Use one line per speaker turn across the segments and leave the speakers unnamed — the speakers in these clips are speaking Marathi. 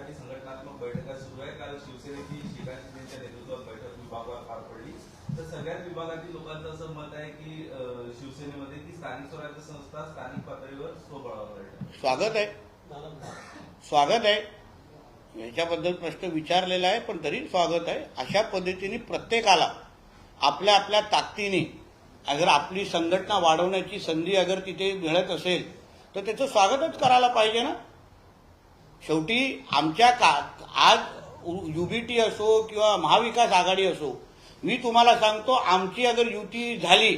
स्थानिक संघटनात्मक बैठका सुरू आहे काल शिवसेनेची शिवरायांच्या नेतृत्वात बैठक विभागावर पार पडली. तर सगळ्याच विभागातील लोकांचं असं मत आहे की शिवसेनेमध्ये ती स्थानिक स्वराज्य संस्था स्थानिक पातळीवर स्वबळावर
स्वागत आहे. स्वागत आहे. याच्याबद्दल प्रश्न विचारलेला आहे पण तरी स्वागत आहे. अशा पद्धतीने प्रत्येकाला आपल्या आपल्या ताकदीने अगर आपली संघटना वाढवण्याची संधी अगर तिथे मिळत असेल तर त्याचं स्वागतच करायला पाहिजे ना. शेवटी आमच्या का आज युबीटी असो किंवा महाविकास आघाडी असो मी तुम्हाला सांगतो आमची अगर युती झाली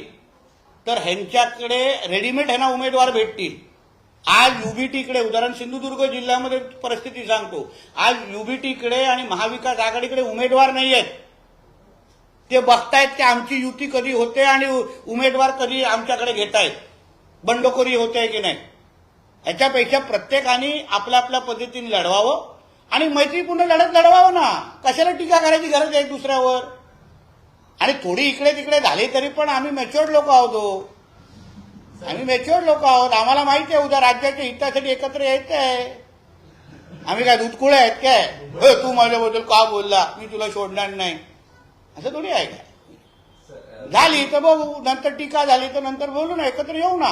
तर ह्यांच्याकडे रेडीमेड ह्यांना उमेदवार भेटतील. आज युबीटीकडे उदाहरण सिंधुदुर्ग जिल्ह्यामध्ये परिस्थिती सांगतो. आज युबीटीकडे आणि महाविकास आघाडीकडे उमेदवार नाही आहेत ते बघतायत की आमची युती कधी होते आणि उमेदवार कधी आमच्याकडे घेत आहेत बंडखोरी होते की नाही? याच्यापेक्षा प्रत्येकाने आपल्या आपल्या पद्धतीने लढवावं आणि मैत्रीपूर्ण लढत लढवावं ना. कशाला टीका करायची गरज आहे दुसऱ्यावर? आणि थोडी इकडे तिकडे झाली तरी पण आम्ही मॅच्युअर्ड लोक आहोत हो. आम्ही मॅच्युअर्ड लोक आहोत. आम्हाला माहिती आहे उद्या राज्याच्या हितासाठी एकत्र यायचं आहे. आम्ही काय दुधकुळे आहेत काय? तू माझ्याबद्दल का बोलला? मी तुला सोडणार नाही. असं थोडी आहे काय झाली तर बघू. नंतर टीका झाली तर नंतर बोलू ना. एकत्र येऊ ना.